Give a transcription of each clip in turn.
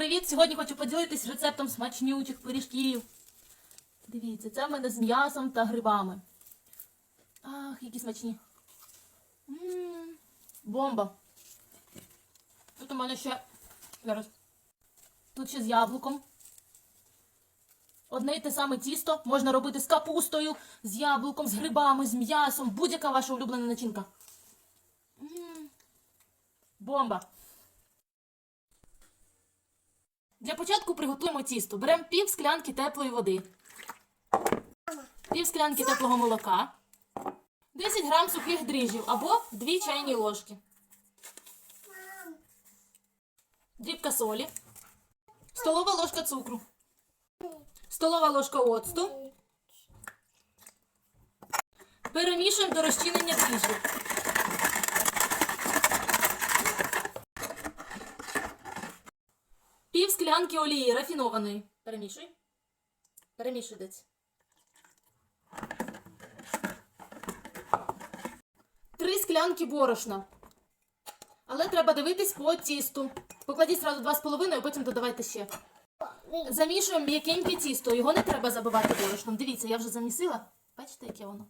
привіт! Сьогодні хочу поділитись рецептом смачнючих пиріжків. Дивіться, це в мене з м'ясом та грибами. Ах, які смачні. М, Бомба. Тут у мене ще. Зараз. Тут ще з яблуком. Одне й те саме тісто можна робити з капустою, з яблуком, з грибами, з м'ясом. Будь-яка ваша улюблена начинка. М, Бомба. Для початку приготуємо тісто. Беремо пів склянки теплої води, пів склянки теплого молока, 10 грам сухих дріжджів або 2 чайні ложки, дрібка солі, столова ложка цукру, столова ложка оцту. Перемішуємо до розчинення дріжджів. Пів склянки олії рафінованої. Перемішуй. Перемішуй десь. Три склянки борошна. Але треба дивитись по тісту. Покладіть зразу 2,5, а потім додавайте ще. Замішуємо м'якеньке тісто. Його не треба забивати борошном. Дивіться, я вже замісила. Бачите, яке воно?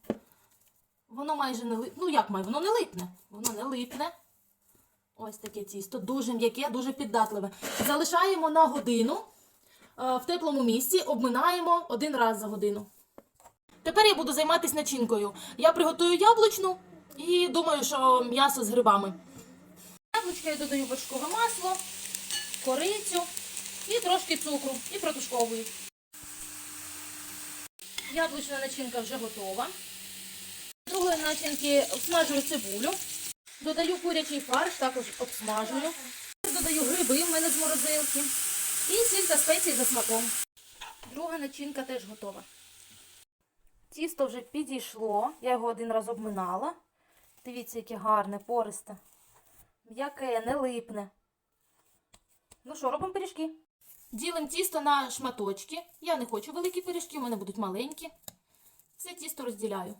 Воно майже не липне. Ну як має? Воно не липне. Воно не липне. Ось таке тісто, дуже м'яке, дуже піддатливе. Залишаємо на годину е, в теплому місці, обминаємо один раз за годину. Тепер я буду займатися начинкою. Я приготую яблучну і думаю, що м'ясо з грибами. Яблучка я додаю вершкове масло, корицю і трошки цукру і протушковую. Яблучна начинка вже готова. Другої начинки смажую цибулю. Додаю курячий фарш, також обсмажую. Додаю гриби в мене з морозилки. І сіль та спеції за смаком. Друга начинка теж готова. Тісто вже підійшло. Я його один раз обминала. Дивіться, яке гарне, пористе. М'яке, не липне. Ну що, робимо пиріжки. Ділимо тісто на шматочки. Я не хочу великі пиріжки, у мене будуть маленькі. Все тісто розділяю.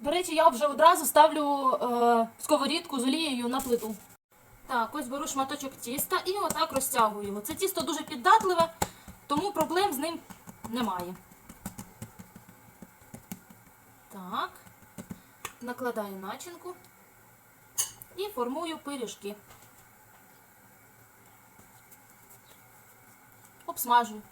До речі, я вже одразу ставлю е, сковорідку з олією на плиту. Так, ось беру шматочок тіста і отак розтягую його. Це тісто дуже піддатливе, тому проблем з ним немає. Так, накладаю начинку і формую пиріжки. Обсмажую.